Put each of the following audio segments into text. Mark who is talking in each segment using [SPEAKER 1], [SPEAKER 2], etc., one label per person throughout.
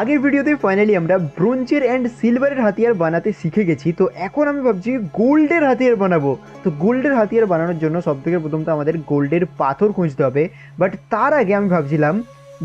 [SPEAKER 1] আগের ভিডিওতে ফাইনালি আমরা ব্রোঞ্জের অ্যান্ড সিলভারের হাতিয়ার বানাতে শিখে গেছি, তো এখন আমি ভাবছি গোল্ডের হাতিয়ার বানাবো। তো গোল্ডের হাতিয়ার বানানোর জন্য সব থেকে প্রথম তো আমাদের গোল্ডের পাথর খুঁজতে হবে বাট তার আগে আমি ভাবছিলাম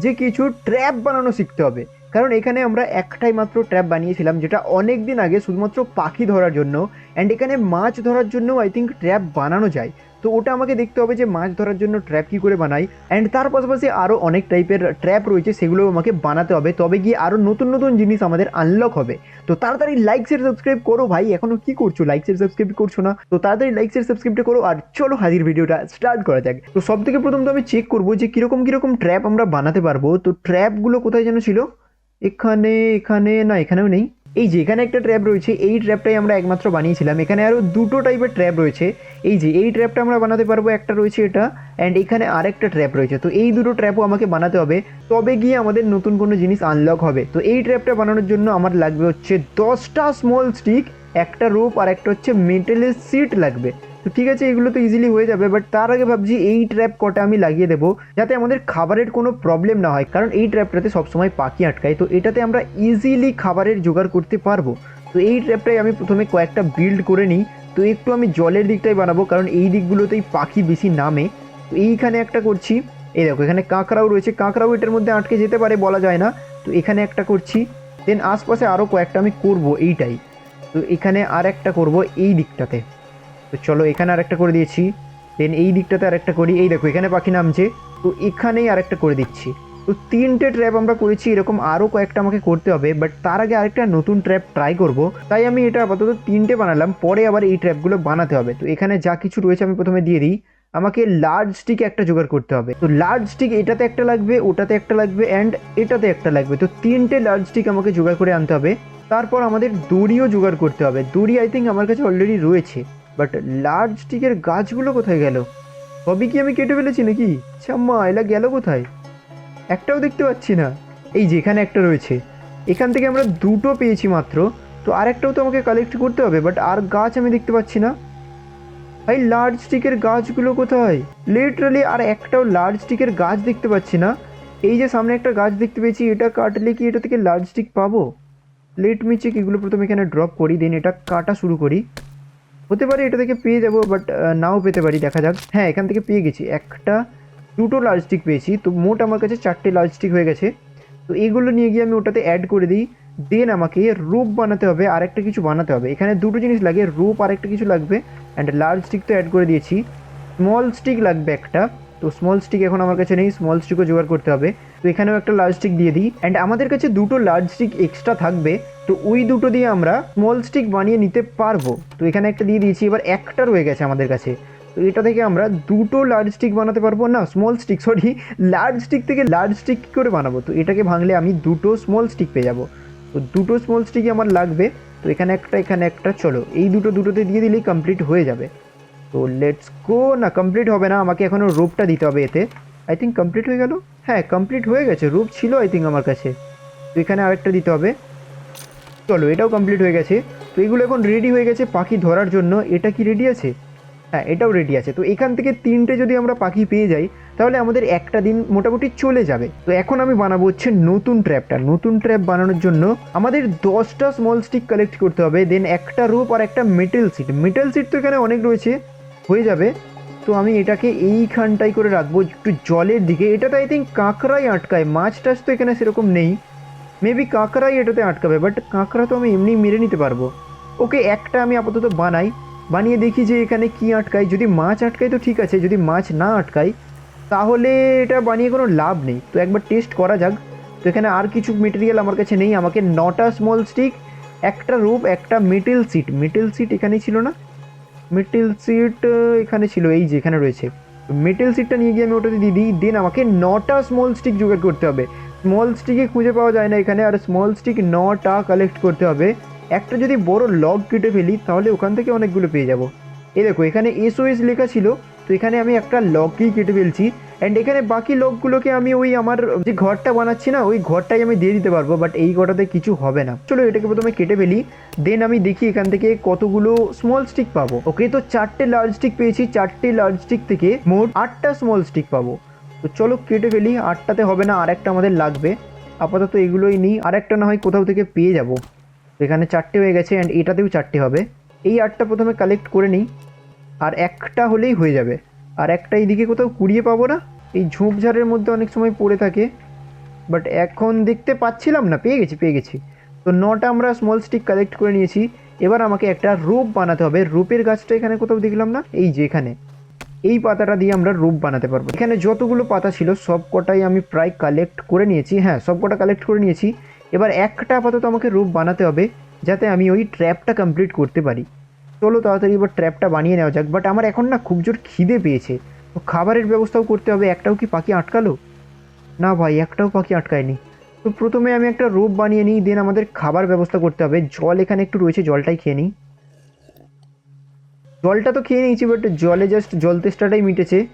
[SPEAKER 1] যে কিছু ট্র্যাপ বানানো শিখতে হবে। কারণ এখানে আমরা একটাই মাত্র ট্র্যাপ বানিয়েছিলাম, যেটা অনেক দিন আগে শুধুমাত্র পাখি ধরার জন্য অ্যান্ড এখানে মাছ ধরার জন্য আই থিঙ্ক ট্র্যাপ বানানো যায়। তো ওটা আমাকে দেখতে হবে যে মাছ ধরার জন্য ট্র্যাপ কী করে বানাই। অ্যান্ড তার পাশাপাশি আরও অনেক টাইপের ট্র্যাপ রয়েছে সেগুলো আমাকে বানাতে হবে। তবে গিয়ে আরও নতুন নতুন জিনিস আমাদের আনলক হবে। তো তাড়াতাড়ি লাইক শেয়ার সাবস্ক্রাইব করো ভাই। এখনও কি করছ? লাইক শেয়ার সাবস্ক্রাইব করছ না? তো তাড়াতাড়ি লাইক শেয়ার সাবস্ক্রাইবটা করো আর চলো হাজির ভিডিওটা স্টার্ট করা যাক। তো সব থেকে প্রথম তো আমি চেক করব যে কীরকম কীরকম ট্র্যাপ আমরা বানাতে পারব। তো ট্র্যাপগুলো কোথায় যেন ছিল? এখানে এখানে, না এখানেও নেই। এই যে, এখানে একটা ট্র্যাপ রয়েছে, এই ট্র্যাপটাই আমরা একমাত্র বানিয়েছিলাম। এখানে আরও দুটো টাইপের ট্র্যাপ রয়েছে। এই যে, এই ট্র্যাপটা আমরা বানাতে পারব, একটা রয়েছে এটা অ্যান্ড এখানে আরেকটা ট্র্যাপ রয়েছে। তো এই দুটো ট্র্যাপও আমাকে বানাতে হবে। তবে গিয়ে আমাদের নতুন কোনো জিনিস আনলক হবে। তো এই ট্র্যাপটা বানানোর জন্য আমার লাগবে হচ্ছে দশটা স্মল স্টিক একটা রোপ আর একটা হচ্ছে মেটেলের সিট লাগবে। তো ঠিক আছে, এগুলো তো ইজিলি হয়ে যাবে বাট তার আগে ভাবছি এই ট্র্যাপ কটা আমি লাগিয়ে দেবো, যাতে আমাদের খাবারের কোনো প্রবলেম না হয়, কারণ এই ট্র্যাপটাতে সবসময় পাখি আটকায়, তো এটাতে আমরা ইজিলি খাবারের জোগাড় করতে পারব। তো এই ট্র্যাপটাই আমি প্রথমে কয়েকটা বিল্ড করে নিই, তো একটু আমি জলের দিকটাই বানাবো, কারণ এই দিকগুলোতেই পাখি বেশি নামে। তো এইখানে একটা করছি, এই দেখো, এখানে কাঁকড়াও রয়েছে, কাঁকড়াও এটার মধ্যে আটকে যেতে পারে বলা যায় না। তো এখানে একটা করছি দেন আশপাশে আরও কয়েকটা আমি করব এইটাই। তো এখানে আর একটা করব এই দিকটাতে। তো চলো এখানে আরেকটা করে দিয়েছি। দেন এই দিকটাতে আরেকটা করি। এই দেখো, এখানে পাখি নামছে। তো এখানেই আরেকটা করে দিচ্ছি। তো তিনটে ট্র্যাপ আমরা করেছি, এরকম আরও কয়েকটা আমাকে করতে হবে। বাট তার আগে আরেকটা নতুন ট্র্যাপ ট্রাই করব। তাই আমি এটা আপাতত তিনটে বানালাম। পরে আবার এই ট্র্যাপগুলো বানাতে হবে। তো এখানে যা কিছু রয়েছে আমি প্রথমে দিয়ে দিই। আমাকে লার্জ স্টিক একটা জোগাড় করতে হবে। তো লার্জ স্টিক এটাতে একটা লাগবে, ওটাতে একটা লাগবে অ্যান্ড এটাতে একটা লাগবে। তো তিনটে লার্জ স্টিক আমাকে জোগাড় করে আনতে হবে। তারপর আমাদের দড়িও জোগাড় করতে হবে। দড়ি আই থিঙ্ক আমার কাছে অলরেডি রয়েছে। বাট লার্জ স্টিকের গাছগুলো কোথায় গেল? সবই কি আমি কেটে ফেলেছি নাকি? ছাম্মা, এলা গেল কোথায়? একটাও দেখতে পাচ্ছি না। এই যে, এখানে একটা রয়েছে। এখান থেকে আমরা দুটো পেয়েছি মাত্র। তো আরেকটাও তো আমাকে কালেক্ট করতে হবে বাট আর গাছ আমি দেখতে পাচ্ছি না। ভাই লার্জ স্টিকের গাছগুলো কোথায়? লিটারালি আর একটাও লার্জ স্টিকের গাছ দেখতে পাচ্ছি না। এই যে, সামনে একটা গাছ দেখতে পেয়েছি, এটা কাটলে কি এটা থেকে লার্জ স্টিক পাবো? লেট মি চেক এগুলো প্রথমে এখানে ড্রপ করি দেন এটা কাটা শুরু করি। হতে পারে এটা থেকে পেয়ে যাব বাট নাও পেতে পারি, দেখা যাক। হ্যাঁ এখান থেকে পেয়ে গেছি। একটা, দুটো লার্জ স্টিক পেয়েছি। তো মোট আমার কাছে চারটে লার্জ স্টিক হয়ে গেছে। তো এইগুলো নিয়ে গিয়ে আমি ওটাতে অ্যাড করে দিই। দেন আমাকে রূপ বানাতে হবে আর একটা কিছু বানাতে হবে। এখানে দুটো জিনিস লাগে রূপ আর একটা কিছু লাগবে অ্যান্ড লার্জ স্টিক তো অ্যাড করে দিয়েছি। স্মল স্টিক লাগবে একটা। তো স্মল স্টিক এখন আমার কাছে নেই স্মল স্টিকও জোগাড় করতে হবে। তো এখানেও একটা লার্জ স্টিক দিয়ে দিই। অ্যান্ড আমাদের কাছে দুটো লার্জ স্টিক এক্সট্রা থাকবে, তো ওই দুটো দিয়ে আমরা স্মল স্টিক বানিয়ে নিতে পারব। তো এখানে একটা দিয়ে দিয়েছি, এবার একটা রয়ে গেছে আমাদের কাছে। তো এটা থেকে আমরা দুটো লার্জ স্টিক বানাতে পারব। না small stick sorry large stick থেকে লার্জ স্টিক কী করে বানাবো। তো এটাকে ভাঙলে আমি দুটো স্মল স্টিক পেয়ে যাব। তো দুটো স্মল স্টিকই আমার লাগবে। তো এখানে একটা এখানে একটা, চলো, এই দুটো দুটোতে দিয়ে দিলেই কমপ্লিট হয়ে যাবে। তো লেটস গো না কমপ্লিট হবে না। আমাকে এখনও রোপটা দিতে হবে এতে। আই থিঙ্ক কমপ্লিট হয়ে গেল। হ্যাঁ কমপ্লিট হয়ে গেছে। রূপ ছিল আই থিঙ্ক আমার কাছে। তো এখানে আরেকটা দিতে হবে। চলো, এটাও কমপ্লিট হয়ে গেছে। তো এগুলো এখন রেডি হয়ে গেছে পাখি ধরার জন্য। এটা কি রেডি আছে? হ্যাঁ এটাও রেডি আছে। তো এখান থেকে তিনটে যদি আমরা পাখি পেয়ে যাই, তাহলে আমাদের একটা দিন মোটামুটি চলে যাবে। তো এখন আমি বানাবো হচ্ছে নতুন ট্র্যাপটা নতুন ট্র্যাপ বানানোর জন্য আমাদের দশটা স্মল স্টিক কালেক্ট করতে হবে। দেন একটা রূপ আর একটা মেটেল সিট মেটেল সিট তো এখানে অনেক রয়েছে। হয়ে যাবে। তো আমি এটাকে এইখানটাই করে রাখব, একটু জলের দিকে। এটাতে আই থিঙ্ক কাঁকড়াই আটকায়, মাছ টাছ তো এখানে সেরকম নেই। মেবি কাঁকড়াই এটাতে আটকাবে বাট কাঁকড়া তো আমি এমনি মেরে নিতে পারব। ওকে একটা আমি আপাতত বানাই, বানিয়ে দেখি যে এখানে কি আটকায়। যদি মাছ আটকায় তো ঠিক আছে, যদি মাছ না আটকায়, তাহলে এটা বানিয়ে কোনো লাভ নেই। তো একবার টেস্ট করা যাক। তো এখানে আর কিছু মেটেরিয়াল আমার কাছে নেই, আমাকে নটা স্মল স্টিক একটা রূপ একটা মেটেল সিট মেটেল সিট এখানেই ছিল না? মেটেল সিট এখানে ছিল, এই যে এখানে রয়েছে। মেটেল সিটটা নিয়ে গিয়ে আমি ওটাতে দিয়ে দিই, দেন আমাকে নটা স্মল স্টিক জোগাড় করতে হবে। স্মল স্টিকে খুঁজে পাওয়া যায় না এখানে, আর স্মল স্টিক নটা কালেক্ট করতে হবে। একটা যদি বড় লগ কেটে ফেলি, তাহলে ওখান থেকে অনেকগুলো পেয়ে যাব। এ দেখো, এখানে এসওএস লেখা ছিল, তো এখানে আমি একটা লগই কেটে ফেলছি। অ্যান্ড এখানে বাকি লোকগুলোকে আমি ওই আমার যে ঘরটা বানাচ্ছি না, ওই ঘরটাই আমি দিয়ে দিতে পারব বাট এই ঘরটাতে কিছু হবে না। চলো এটাকে প্রথমে কেটে ফেলি দেন আমি দেখি এখান থেকে কতগুলো স্মল স্টিক পাবো। ওকে, তো চারটে লার্জ স্টিক পেয়েছি, চারটে লার্জ স্টিক থেকে মোট আটটা স্মল স্টিক পাবো। তো চলো কেটে ফেলি, আটটাতে হবে না আর একটা আমাদের লাগবে। আপাতত এগুলোই নিই আর একটা না হয় কোথাও থেকে পেয়ে যাব। এখানে চারটে হয়ে গেছে অ্যান্ড এটাতেও চারটে হবে। এই আটটা প্রথমে কালেক্ট করে নিই, আর একটা হলেই হয়ে যাবে। আর একটা এইদিকে কোথাও কুড়িয়ে পাবো না? এই ঝোপঝাড়ের মধ্যে অনেক সময় পড়ে থাকে। বাট এখন দেখতে পাচ্ছিলাম না, পেয়ে গেছি পেয়ে গেছি। তো নটা আমরা স্মল স্টিক কালেক্ট করে নিয়েছি। এবার আমাকে একটা রূপ বানাতে হবে। রূপের গাছটা এখানে কোথাও দেখলাম না? এই যে এখানে। এই পাতাটা দিয়ে আমরা রূপ বানাতে পারব। এখানে যতগুলো পাতা ছিল সব কটাই আমি প্রায় কালেক্ট করে নিয়েছি। হ্যাঁ সব কটা কালেক্ট করে নিয়েছি। এবার একটা আপাতত আমাকে রূপ বানাতে হবে, যাতে আমি ওই ট্র্যাপটা কমপ্লিট করতে পারি। চলো তাড়াতাড়ি এবার ট্র্যাপটা বানিয়ে নেওয়া যাক। বাট আমার এখন না খুব জোর খিদে পেয়েছে। তো খাবারের ব্যবস্থাও করতে হবে। একটাও কি পাখি আটকালো? না ভাই, একটাও পাখি আটকায়নি। তো প্রথমে আমি একটা রোপ বানিয়ে নিই দেন আমাদের খাবার ব্যবস্থা করতে হবে। জল এখানে একটু রয়েছে, জলটাই খেয়ে নিই। জলটা তো খেয়ে নিয়েছি বাট জলে জাস্ট জল তেষ্টাটাই মিটেছে।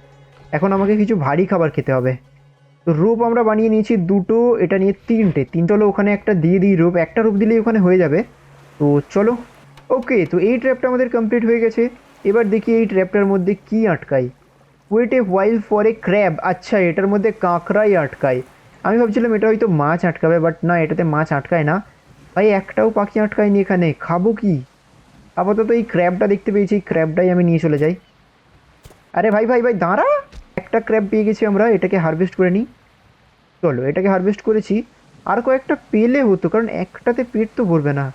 [SPEAKER 1] এখন আমাকে কিছু ভারী খাবার খেতে হবে। তো রোপ আমরা বানিয়ে নিয়েছি দুটো, এটা নিয়ে তিনটে। তিনটে হলো ওখানে একটা দিয়ে দিই রোপ। একটা রোপ দিলেই ওখানে হয়ে যাবে। তো চলো ওকে তো এই ট্র্যাপটা আমাদের কমপ্লিট হয়ে গেছে। এবার দেখি এই ট্র্যাপটার মধ্যে কি আটকাই wait a while for a crab আচ্ছা এটার মধ্যে কাঁকড়াই আটকায়। আমি ভাবছিলাম এটা হয়তো মাছ আটকাবে বাট না, এটাতে মাছ আটকায় না। ভাই, একটাও পাখি আটকায়নি এখানে। খাব কি? আপাতত এই ক্র্যাবটা দেখতে পেয়েছি। এই ক্র্যাবটাই আমি নিয়ে চলে যাই। আরে ভাই ভাই ভাই, দাঁড়া! একটা ক্র্যাব পেয়ে গেছি আমরা, এটাকে হারভেস্ট করে নিই। চলো, এটাকে হারভেস্ট করেছি। আর কয়েকটা পেলে হতো, কারণ একটাতে পেট তো ভরবে না।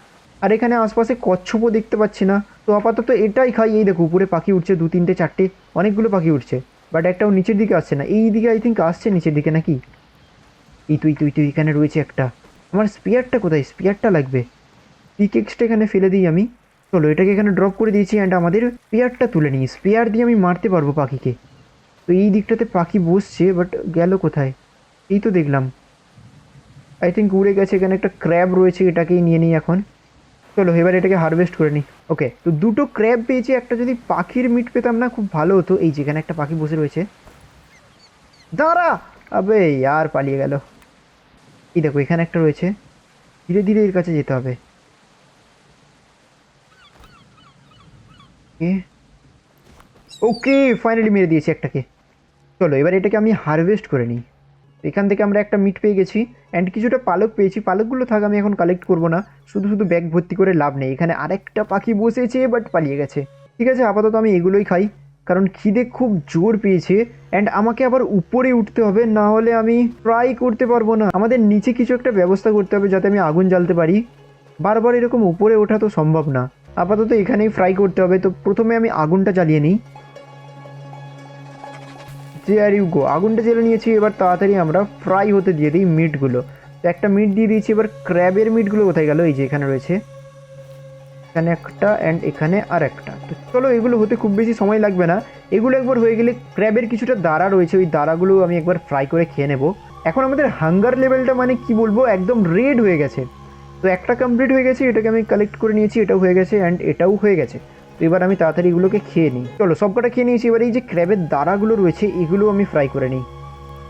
[SPEAKER 1] আর এখানে আশপাশে কচ্ছপও দেখতে পাচ্ছি না। তো আপাতত এটাই খাই। এই দেখো, উপরে পাখি উঠছে দু তিনটে চারটে, অনেকগুলো পাখি উঠছে বাট একটাও নিচের দিকে আসছে না। এই দিকে আই থিঙ্ক আসছে নিচের দিকে নাকি? এই তুই তুই তুই, এখানে রয়েছে একটা। আমার স্পিয়ারটা কোথায়? স্পিয়ারটা লাগবে। পিকেক্সটা এখানে ফেলে দিই আমি। চলো, এটাকে এখানে ড্রপ করে দিয়েছি অ্যান্ড আমাদের স্পিয়ারটা তুলে নিই। স্পিয়ার দিয়ে আমি মারতে পারব পাখিকে। তো এই দিকটাতে পাখি বসছে বাট গেল কোথায়? এই তো দেখলাম। আই থিঙ্ক উড়ে গেছে। এখানে একটা ক্র্যাব রয়েছে, এটাকেই নিয়ে নিই এখন। চলো, এবার এটাকে হারভেস্ট করে নিই ওকে তো দুটো ক্র্যাব পেয়েছি, একটা যদি পাখির মিট পেতাম না, খুব ভালো হতো। এই যেখানে একটা পাখি বসে রয়েছে। দাঁড়া! আবে, আর পালিয়ে গেল। এই দেখো, এখানে একটা রয়েছে। ধীরে ধীরে এর কাছে যেতে হবে। ওকে ফাইনালি মেরে দিয়েছি একটাকে। চলো, এবার এটাকে আমি হারভেস্ট করে নিই এখান থেকে আমরা একটা মিট পেয়ে গেছি অ্যান্ড কিছুটা পালক পেয়েছি। পালকগুলো থাক, আমি এখন কালেক্ট করব না। শুধু শুধু ব্যাগ ভর্তি করে লাভ নেই। এখানে আরেকটা পাখি বসেছে বাট পালিয়ে গেছে। ঠিক আছে, আপাতত আমি এগুলোই খাই, কারণ খিদে খুব জোর পেয়েছে অ্যান্ড আমাকে আবার উপরে উঠতে হবে, না হলে আমি ট্রাই করতে পারব না। আমাদের নিচে কিছু একটা ব্যবস্থা করতে হবে, যাতে আমি আগুন জ্বালতে পারি। বারবার এরকম উপরে ওঠা তো সম্ভব না। আপাতত এখানেই ফ্রাই করতে হবে, তো প্রথমে আমি আগুনটা জ্বালিয়ে নিই। আর ইউ গো আগুনটা জ্বেলে নিয়েছি, এবার তাড়াতাড়ি আমরা ফ্রাই হতে দিয়ে দিই মিটগুলো তো একটা মিট দিয়ে দিয়েছি, এবার ক্র্যাবের মিটগুলো কোথায় গেল? এই যে এখানে রয়েছে। এখানে একটা অ্যান্ড এখানে আর একটা। তো চলো, এগুলো হতে খুব বেশি সময় লাগবে না। এগুলো একবার হয়ে গেলে ক্র্যাবের কিছুটা দাঁড়া রয়েছে, ওই দাঁড়াগুলো আমি একবার ফ্রাই করে খেয়ে নেব। এখন আমাদের হাঙ্গার লেভেলটা মানে কি বলব? একদম রেড হয়ে গেছে। তো একটা কমপ্লিট হয়ে গেছে, এটাকে আমি কালেক্ট করে নিয়েছি, এটাও হয়ে গেছে অ্যান্ড এটাও হয়ে গেছে। তো এবার আমি তাড়াতাড়ি এগুলোকে খেয়ে নিই। চলো, সবকটা খেয়ে নিয়েছি। এবার এই যে ক্র্যাবের দাঁড়াগুলো রয়েছে, এগুলো আমি ফ্রাই করে নিই।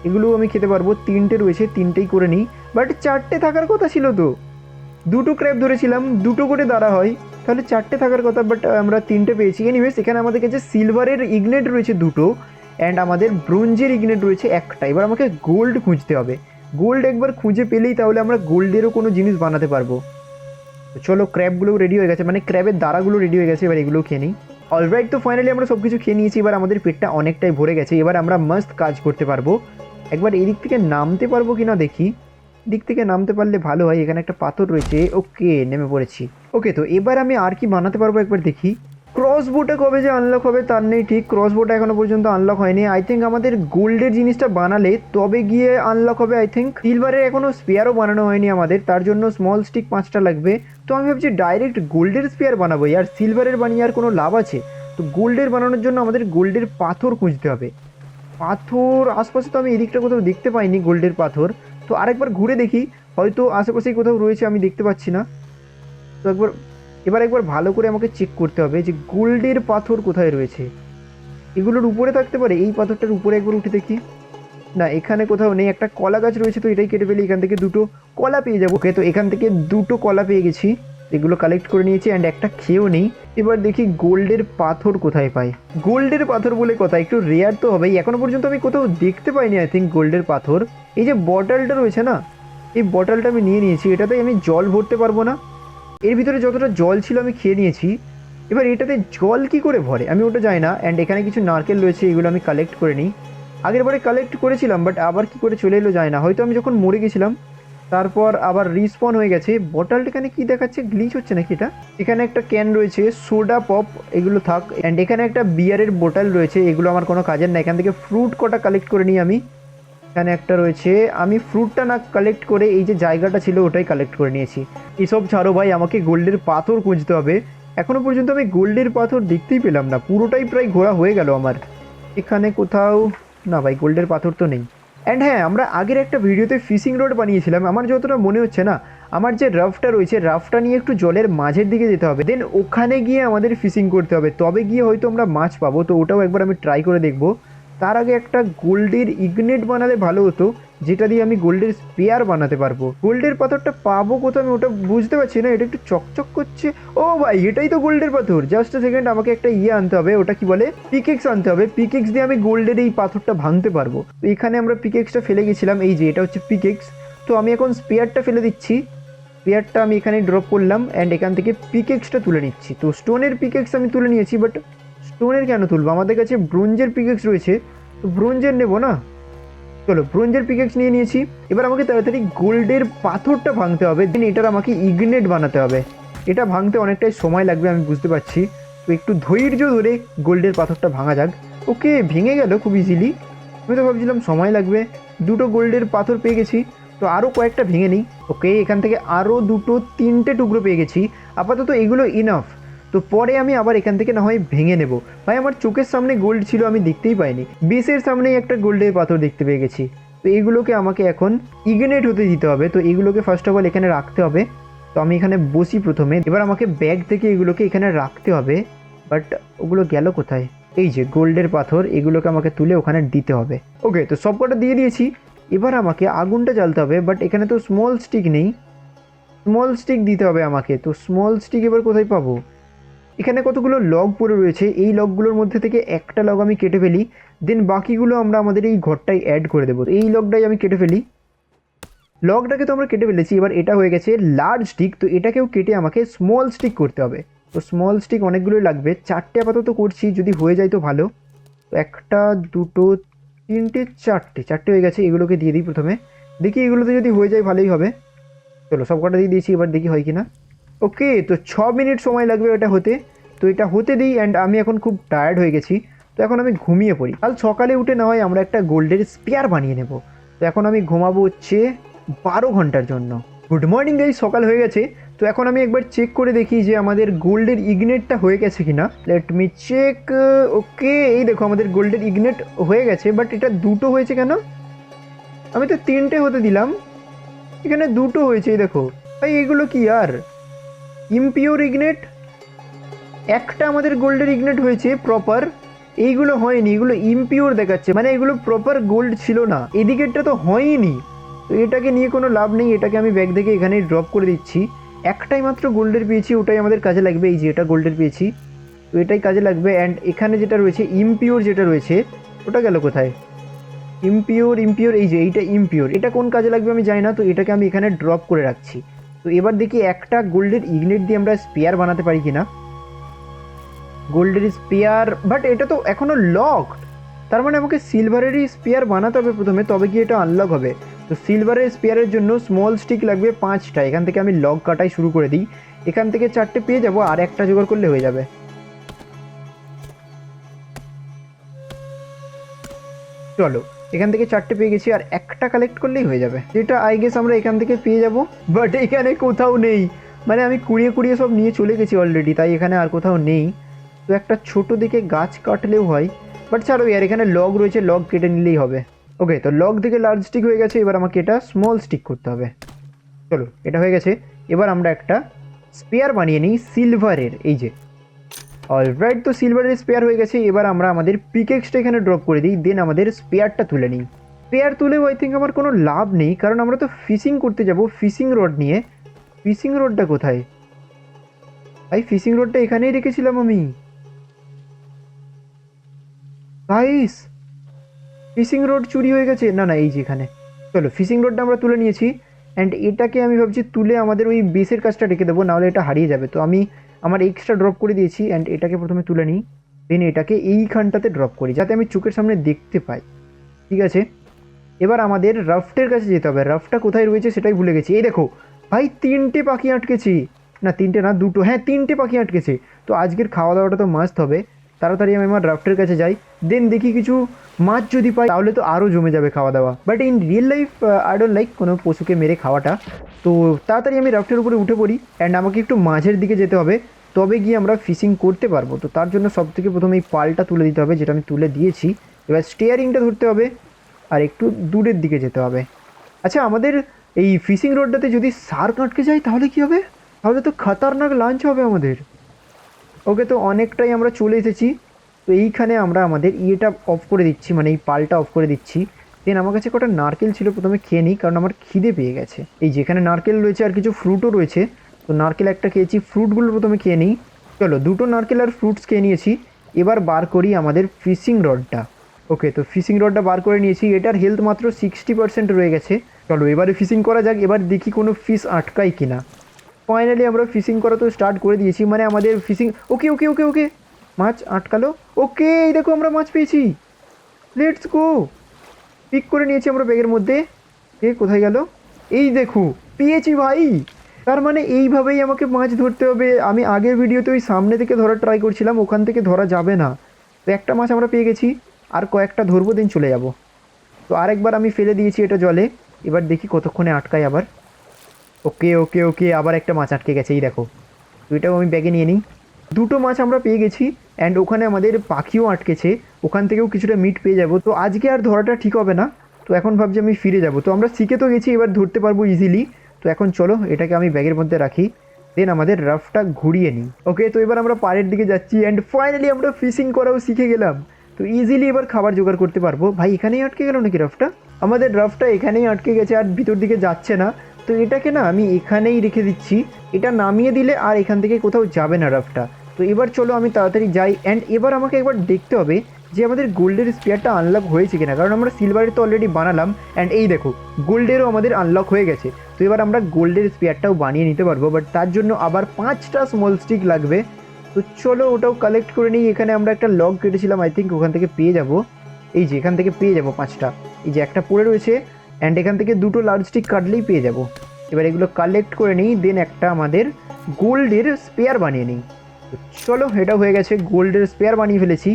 [SPEAKER 1] এগুলোও আমি খেতে পারব। তিনটে রয়েছে, তিনটেই করে নিই। বাট চারটে থাকার কথা ছিল তো। দুটো ক্র্যাব ধরেছিলাম, দুটো করে দাঁড়া হয়। তাহলে চারটে থাকার কথা বাট আমরা তিনটে পেয়েছি। এনিওয়েজ এখানে আমাদের কাছে সিলভারের ইগনেট রয়েছে দুটো অ্যান্ড আমাদের ব্রোঞ্জের ইগনেট রয়েছে একটা। এবার আমাকে গোল্ড খুঁজতে হবে। গোল্ড একবার খুঁজে পেলেই তাহলে আমরা গোল্ডেরও কোনো জিনিস বানাতে পারব। চলো ক্র্যাবগুলো রেডি হয়ে গেছে মানে ক্র্যাবের দাঁড়াগুলো রেডি হয়ে গেছে, এবার এগুলো খেয়ে নিই। অলরাইট তো ফাইনালি আমরা সব কিছু খেয়ে নিয়েছি, এবার আমাদের পেটটা অনেকটাই ভরে গেছে, এবার আমরা মস্ত কাজ করতে পারব। একবার এদিক দিক থেকে নামতে পারব কি না দেখি। দিক থেকে নামতে পারলে ভালো হয়, এখানে একটা পাথর রয়েছে ওকে নেমে পড়েছি। ওকে তো এবার আমি আর কি বানাতে পারব একবার দেখি। ক্রস বোটা কবে যে আনলক হবে তার নেই ঠিক। ক্রস বোটা এখনও পর্যন্ত আনলক হয়নি। আই থিঙ্ক আমাদের গোল্ডের জিনিসটা বানালে তবে গিয়ে আনলক হবে আই থিঙ্ক সিলভারের এখনও স্পেয়ারও বানানো হয়নি আমাদের, তার জন্য স্মল স্টিক পাঁচটা লাগবে। তো আমি ভাবছি ডাইরেক্ট গোল্ডের স্পেয়ার বানাবো, আর সিলভারের বানিয়ে আর কোনো লাভ আছে? তো গোল্ডের বানানোর জন্য আমাদের গোল্ডের পাথর খুঁজতে হবে। পাথর, আশপাশে তো আমি এদিকটা কোথাও দেখতে পাইনি গোল্ডের পাথর। তো আরেকবার ঘুরে দেখি, হয়তো আশেপাশেই কোথাও রয়েছে, আমি দেখতে পাচ্ছি না। তো একবার এবার একবার ভালো করে আমাকে চেক করতে হবে যে গোল্ডের পাথর কোথায় রয়েছে। এগুলোর উপরে থাকতে পারে, এই পাথরটার উপরে একবার উঠে দেখি। না, এখানে কোথাও নেই, একটা কলা গাছ রয়েছে তো এটাই কেটে ফেলি, এখান থেকে দুটো কলা পেয়ে যাব। ওকে, তো এখান থেকে দুটো কলা পেয়ে গেছি, এগুলো কালেক্ট করে নিয়েছি অ্যান্ড একটা খেয়েও নেই। এবার দেখি গোল্ডের পাথর কোথায় পাই। গোল্ডের পাথর বলে কথা, একটু রেয়ার তো হবেই। এখনও পর্যন্ত আমি কোথাও দেখতে পাইনি আই থিঙ্ক গোল্ডের পাথর। এই যে বটলটা রয়েছে না, এই বটলটা আমি নিয়ে নিয়েছি এটাতে আমি জল ভরতে পারব না। এর ভিতরে যতটা জল ছিল আমি খেয়ে নিয়েছি। এবার এটাতে জল কি করে ভরে? আমি ওটা জানি না। অ্যান্ড এখানে কিছু নারকেল রয়েছে, এগুলো আমি কালেক্ট করে নিই। আগের বারে কালেক্ট করেছিলাম বাট আবার কি করে চলে এলো যায় না। হয়তো আমি যখন মরে গেছিলাম, তারপর আবার রিস্পন হয়ে গেছে। বটলটা এখানে কী দেখাচ্ছে? গ্লিচ হচ্ছে নাকি এটা? এখানে একটা ক্যান রয়েছে সোডা পপ এগুলো থাক। অ্যান্ড এখানে একটা বিয়ারের বোতল রয়েছে, এগুলো আমার কোনো কাজের না। এখান থেকে ফ্রুট কটা কালেক্ট করে নিই আমি। এখানে একটা রয়েছে। আমি ফ্রুটটা না কালেক্ট করে এই যে জায়গাটা ছিল ওটাই কালেক্ট করে নিয়েছি। এসব ছাড়ো ভাই, আমাকে গোল্ডের পাথর খুঁজতে হবে। এখনও পর্যন্ত আমি গোল্ডের পাথর দেখতেই পেলাম না। পুরোটাই প্রায় ঘোরা হয়ে গেল আমার। এখানে কোথাও, না ভাই, গোল্ডের পাথর তো নেই। অ্যান্ড হ্যাঁ আমরা আগের একটা ভিডিওতে ফিশিং রোড বানিয়েছিলাম। আমার যতটা মনে হচ্ছে না, আমার যে রাফটা রয়েছে রাফটা নিয়ে একটু জলের মাঝের দিকে যেতে হবে। দেন ওখানে গিয়ে আমাদের ফিশিং করতে হবে। তবে গিয়ে হয়তো আমরা মাছ পাবো, তো ওটাও একবার আমি ট্রাই করে দেখব। তার আগে একটা গোল্ডের ইগনেট বানালে ভালো হতো, যেটা দিয়ে আমি গোল্ডের স্পেয়ার বানাতে পারব। গোল্ডের পাথরটা পাবো কোথাও আমি ওটা বুঝতে পারছি না, এটা একটু চকচক করছে। ও ভাই, এটাই তো গোল্ডের পাথর। জাস্ট সেকেন্ড আমাকে একটা ইয়ে আনতে হবে, ওটা কি বলে? পিকেক্স আনতে হবে। পিকেক্স দিয়ে আমি গোল্ডের এই পাথরটা ভাঙতে পারব। এখানে আমরা পিকেক্সটা ফেলে গেছিলাম, এই যে এটা হচ্ছে পিকেক্স তো আমি এখন স্পেয়ারটা ফেলে দিচ্ছি। স্পেয়ারটা আমি এখানে ড্রপ করলাম অ্যান্ড এখান থেকে পিকেক্সটা তুলে নিচ্ছি। তো স্টোনের পিকেক্স আমি তুলে নিয়েছি বাট স্টোনের কেন তুলবো? আমাদের কাছে ব্রোঞ্জের পিকেক্স রয়েছে, তো ব্রোঞ্জের নেব না? চলো, ব্রোঞ্জের পিকেক্স নিয়ে নিয়েছি। এবার আমাকে তাড়াতাড়ি গোল্ডের পাথরটা ভাঙতে হবে দেন এটার আমাকে ইগনেট বানাতে হবে। এটা ভাঙতে অনেকটাই সময় লাগবে, আমি বুঝতে পারছি। তো একটু ধৈর্য ধরে গোল্ডের পাথরটা ভাঙা যাক। ওকে, ভেঙে গেল খুব ইজিলি আমি তো ভাবছিলাম সময় লাগবে। দুটো গোল্ডের পাথর পেয়ে গেছি, তো আরও কয়েকটা ভেঙে নিই। ওকে, এখান থেকে আরও দুটো, তিনটে টুকরো পেয়ে গেছি। আপাতত এগুলো ইনাফ তো পরে আমি আবার এখান থেকে না হয় ভেঙে নেব। ভাই, আমার চোখের সামনে গোল্ড ছিল, আমি দেখতেই পাইনি। বেসের সামনেই একটা গোল্ডের পাথর দেখতে পেয়ে গেছি। তো এইগুলোকে আমাকে এখন ইগনেট হতে দিতে হবে। তো এইগুলোকে ফার্স্ট অফ অল এখানে রাখতে হবে। তো আমি এখানে বসি প্রথমে। এবার আমাকে ব্যাগ থেকে এগুলোকে এখানে রাখতে হবে। বাট ওগুলো গেল কোথায়? এই যে গোল্ডের পাথর, এগুলোকে আমাকে তুলে ওখানে দিতে হবে। ওকে তো সব কটা দিয়ে দিয়েছি। এবার আমাকে আগুনটা জ্বালতে হবে। বাট এখানে তো স্মল স্টিক নেই। স্মল স্টিক দিতে হবে আমাকে। তো স্মল স্টিক এবার কোথায় পাবো? এখানে কতগুলো লগ পড়ে রয়েছে, এই লগগুলোর মধ্যে থেকে একটা লগ আমি কেটে ফেলি দেন বাকিগুলো আমরা আমাদের এই ঘরটায় অ্যাড করে দেবো। এই লগটাই আমি কেটে ফেলি। লগটাকে তো আমরা কেটে ফেলেছি, এবার এটা হয়ে গেছে লার্জ স্টিক তো এটাকেও কেটে আমাকে স্মল স্টিক করতে হবে। তো স্মল স্টিক অনেকগুলোই লাগবে, চারটে আপাতত করছি, যদি হয়ে যায় তো ভালো। একটা, দুটো, তিনটে, চারটে চারটে হয়ে গেছে, এগুলোকে দিয়ে দিই প্রথমে। দেখি এগুলোতে যদি হয়ে যায় ভালোই হবে। চলো সব কটা দিয়ে দিয়েছি, এবার দেখি হয় কি না ওকে তো ছ মিনিট সময় লাগবে এটা হতে। তো এটা হতে দিই অ্যান্ড আমি এখন খুব টায়ার্ড হয়ে গেছি। তো এখন আমি ঘুমিয়ে পড়ি। কাল সকালে উঠে না হয় আমরা একটা গোল্ডের স্পেয়ার বানিয়ে নেব। তো এখন আমি ঘুমাবো হচ্ছে বারো ঘণ্টার জন্য। গুড মর্নিং গাই সকাল হয়ে গেছে। তো এখন আমি একবার চেক করে দেখি যে আমাদের গোল্ডের ইগনেটটা হয়ে গেছে কিনা। লেট মি চেক ওকে এই দেখো আমাদের গোল্ডের ইগনেট হয়ে গেছে বাট এটা দুটো হয়েছে কেন? আমি তো তিনটে হতে দিলাম। এখানে দুটো হয়েছে, এই দেখো। ভাই, এগুলো কি আর? ইমপিওর ইগনেট একটা আমাদের গোল্ডের ইগনেট হয়েছে প্রপার এইগুলো হয়নি, এগুলো ইমপিওর দেখাচ্ছে। মানে এগুলো প্রপার গোল্ড ছিল না। এদিকেরটা তো হয়নি। তো এটাকে নিয়ে কোনো লাভ নেই, এটাকে আমি ব্যাগ থেকে এখানেই ড্রপ করে দিচ্ছি। একটাই মাত্র গোল্ডের পেয়েছি, ওটাই আমাদের কাজে লাগবে। এই যে এটা গোল্ডের পেয়েছি, তো এটাই কাজে লাগবে। অ্যান্ড এখানে যেটা রয়েছে ইমপিওর যেটা রয়েছে, ওটা গেল কোথায়? ইমপিওর ইমপিওর এই যে এইটা ইমপিওর এটা কোন কাজে লাগবে আমি জানি না, তো এটাকে আমি এখানে ড্রপ করে রাখছি। তো এবার দেখি একটা গোল্ডের ইগনেট দিয়ে আমরা স্পেয়ার বানাতে পারি কিনা। গোল্ডের স্পেয়ার, বাট এটা তো এখনও লকড। তার মানে আমাকে সিলভারেরই স্পেয়ার বানাতে হবে প্রথমে, তবে কি এটা আনলক হবে। তো সিলভারের স্পেয়ারের জন্য স্মল স্টিক লাগবে পাঁচটা, এখান থেকে আমি লক কাটাই শুরু করে দিই। এখান থেকে চারটে পেয়ে যাব, আর একটা জোগাড় করলে হয়ে যাবে। চলো এখান থেকে চারটে পেয়ে গেছি, আর একটা কালেক্ট করলেই হয়ে যাবে। যেটা আই গেস আমরা এখান থেকে পেয়ে যাব বাট এখানে কোথাও নেই। মানে আমি কুড়িয়ে কুড়িয়ে সব নিয়ে চলে গেছি অলরেডি তাই এখানে আর কোথাও নেই। তো একটা ছোট দিকে গাছ কাটলেও হয় বাট ছাড়ো ইয়ার এখানে লগ রয়েছে লগ কেটে নিলেই হবে। ওকে তো লগ থেকে লার্জ স্টিক হয়ে গেছে, এবার আমাকে এটা স্মল স্টিক করতে হবে। চলো, এটা হয়ে গেছে। এবার আমরা একটা স্পেয়ার বানিয়ে নিই সিলভারের এই যে। অলরাইট তো সিলভারের স্পেয়ার হয়ে গেছে। এবার আমরা আমাদের পিকেক্সটা এখানে ড্রপ করে দিই দেন আমাদের স্পেয়ারটা তুলে নিই। স্পেয়ার তুলেও আই থিঙ্ক আমার কোনো লাভ নেই, কারণ আমরা তো ফিশিং করতে যাব ফিশিং রড নিয়ে। ফিশিং রডটা কোথায়? ভাই ফিশিং রডটা এখানেই রেখেছিলাম আমি। গাইস ফিশিং রড চুরি হয়ে গেছে। না না, এই যে এখানে। চলো ফিশিং রডটা আমরা তুলে নিয়েছি। অ্যান্ড এটাকে আমি ভাবছি তুলে আমাদের ওই বেসের কাজটা রেখে দেবো, নাহলে এটা হারিয়ে যাবে। তো আমি আমার এক্সট্রা ড্রপ করে দিয়েছি অ্যান্ড এটাকে প্রথমে তুলে নিই। দেন এটাকে এইখানটাতে ড্রপ করি, যাতে আমি চোখের সামনে দেখতে পাই। ঠিক আছে? এবার আমাদের রাফটের কাছে যেতে হবে। রাফটা কোথায় রয়েছে সেটাই ভুলে গেছি। এই দেখো, ভাই তিনটে পাখি আটকেছি। না, তিনটে না, দুটো। হ্যাঁ তিনটে পাখি আটকেছে। তো আজকের খাওয়া দাওয়াটা তো মাস্ট হবে। তাড়াতাড়ি আমি আমার রাফটের কাছে যাই দেন দেখি কিছু মাছ যদি পাই, তাহলে তো আরও জমে যাবে খাওয়া দাওয়া but in real life I don't like কোনো পশুকে মেরে খাওয়াটা। তো তাড়াতাড়ি আমি রাফটের উপরে উঠে পড়ি অ্যান্ড আমাকে একটু মাঝের দিকে যেতে হবে। তবে গিয়ে আমরা ফিশিং করতে পারব। তো তার জন্য সব থেকে প্রথমে এই পালটা তুলে দিতে হবে, যেটা আমি তুলে দিয়েছি। এবার স্টিয়ারিংটা ধরতে হবে, আর একটু দূরের দিকে যেতে হবে। আচ্ছা আমাদের এই ফিশিং রোডটাতে যদি সার্ক আটকে যায়, তাহলে কি হবে? তাহলে তো খতরনাক লাঞ্চ হবে আমাদের। ওকে তো অনেকটাই আমরা চলে এসেছি। তো এইখানে আমরা আমাদের ইয়েটা অফ করে দিচ্ছি মানে এই পালটা অফ করে দিচ্ছি। দেন আমার কাছে কটা নারকেল ছিল, প্রথমে খেয়ে নিই, কারণ আমার খিদে পেয়ে গেছে। এই যেখানে নারকেল রয়েছে আর কিছু ফ্রুটও রয়েছে, তো নারকেল একটা খেয়েছি ফ্রুটগুলো প্রথমে খেয়ে নিই। চলো, দুটো নারকেল আর ফ্রুটস খেয়ে নিয়েছি। এবার বার করি আমাদের ফিশিং রডটা ওকে, তো ফিশিং রডটা বার করে নিয়েছি, এটার হেলথ মাত্র সিক্সটি পার্সেন্ট রয়ে গেছে। চলো, এবারে ফিশিং করা যাক, এবার দেখি কোনো ফিশ আটকায় কিনা। ফাইনালি আমরা ফিশিং করা তো স্টার্ট করে দিয়েছি মানে আমাদের ফিশিং ওকে ওকে ওকে ওকে মাছ আটকালো ওকে এই দেখো আমরা মাছ পেয়েছি লেটস গো পিক করে নিয়েছি আমরা ব্যাগের মধ্যে, এ কোথায় গেল, এই দেখো, পেয়েছি ভাই, তার মানে এইভাবেই আমাকে মাছ ধরতে হবে, আমি আগের ভিডিওতে ওই সামনে থেকে ধরার ট্রাই করছিলাম, ওখান থেকে ধরা যাবে না, তো একটা মাছ আমরা পেয়ে গেছি, আর কয়েকটা ধরবো দিন চলে যাব, তো আরেকবার আমি ফেলে দিয়েছি এটা জলে, এবার দেখি কতক্ষণে আটকায় আবার ওকে ওকে ওকে, আবার একটা মাছ আটকে গেছে, এই দেখো। তো এটাও আমি ব্যাগে নিয়ে নিই। দুটো মাছ আমরা পেয়ে গেছি অ্যান্ড ওখানে আমাদের পাখিও আটকেছে। ওখান থেকেও কিছুটা মিট পেয়ে যাব। তো আজকে আর ধরাটা ঠিক হবে না। তো এখন ভাবছি আমি ফিরে যাব। তো আমরা শিখে তো গেছি, এবার ধরতে পারব ইজিলি তো এখন চলো, এটাকে আমি ব্যাগের মধ্যে রাখি। দেন আমাদের রাফটা ঘুরিয়ে নিই। ওকে তো এবার আমরা পাড়ের দিকে যাচ্ছি অ্যান্ড ফাইনালি আমরা ফিশিং করাও শিখে গেলাম। তো ইজিলি এবার খাবার জোগাড় করতে পারব। ভাই, এখানেই আটকে গেল নাকি রাফটা আমাদের রাফটা এখানেই আটকে গেছে, আর ভিতর দিকে যাচ্ছে না। তো এটাকে না আমি এখানেই রেখে দিচ্ছি। এটা নামিয়ে দিলে আর এখান থেকে কোথাও যাবে না রাফটা। তো এবার চলো আমি তাড়াতাড়ি যাই। অ্যান্ড এবার আমাকে একবার দেখতে হবে যে আমাদের গোল্ডের স্পেয়ারটা আনলক হয়েছে কিনা। কারণ আমরা সিলভারের তো অলরেডি বানালাম। অ্যান্ড এই দেখো, গোল্ডেরও আমাদের আনলক হয়ে গেছে। তো এবার আমরা গোল্ডের স্পেয়ারটাও বানিয়ে নিতে পারব। বাট তার জন্য আবার পাঁচটা স্মল স্টিক লাগবে। তো চলো ওটাও কালেক্ট করে নিই। এখানে আমরা একটা লগ কেটেছিলাম। আই থিঙ্ক ওখান থেকে পেয়ে যাব। এই যে, এখান থেকে পেয়ে যাব পাঁচটা। এই যে, একটা পড়ে রয়েছে। অ্যান্ড এখান থেকে দুটো লার্জ স্টিক কাটলেই পেয়ে যাব। এবার এগুলো কালেক্ট করে নিই দেন একটা আমাদের গোল্ডের স্পেয়ার বানিয়ে নিই। চলো, এটা হয়ে গেছে গোল্ডের স্পেয়ার বানিয়ে ফেলেছি।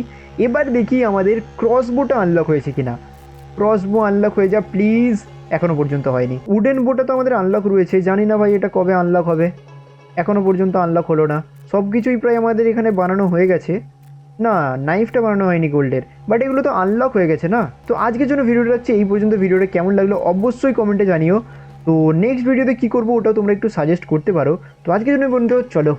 [SPEAKER 1] এবার দেখি আমাদের ক্রসবোটা আনলক হয়েছে কিনা। ক্রসবো আনলক হয়ে যা প্লিজ এখনও পর্যন্ত হয়নি। উডেন বোটা তো আমাদের আনলক রয়েছে, জানি না ভাই এটা কবে আনলক হবে। এখনও পর্যন্ত আনলক হলো না। সব কিছুই প্রায় আমাদের এখানে বানানো হয়ে গেছে। না নাইফটা বানানো হয়নি গোল্ডের বাট এগুলো তো আনলক হয়ে গেছে না? তো আজকের জন্য ভিডিওটা হচ্ছে এই পর্যন্ত ভিডিওটা কেমন লাগল অবশ্যই কমেন্টে জানিও। তো নেক্সট ভিডিওতে কী করব ওটাও তোমরা একটু সাজেস্ট করতে পারো। তো আজকের জন্য বন্ধু চলো।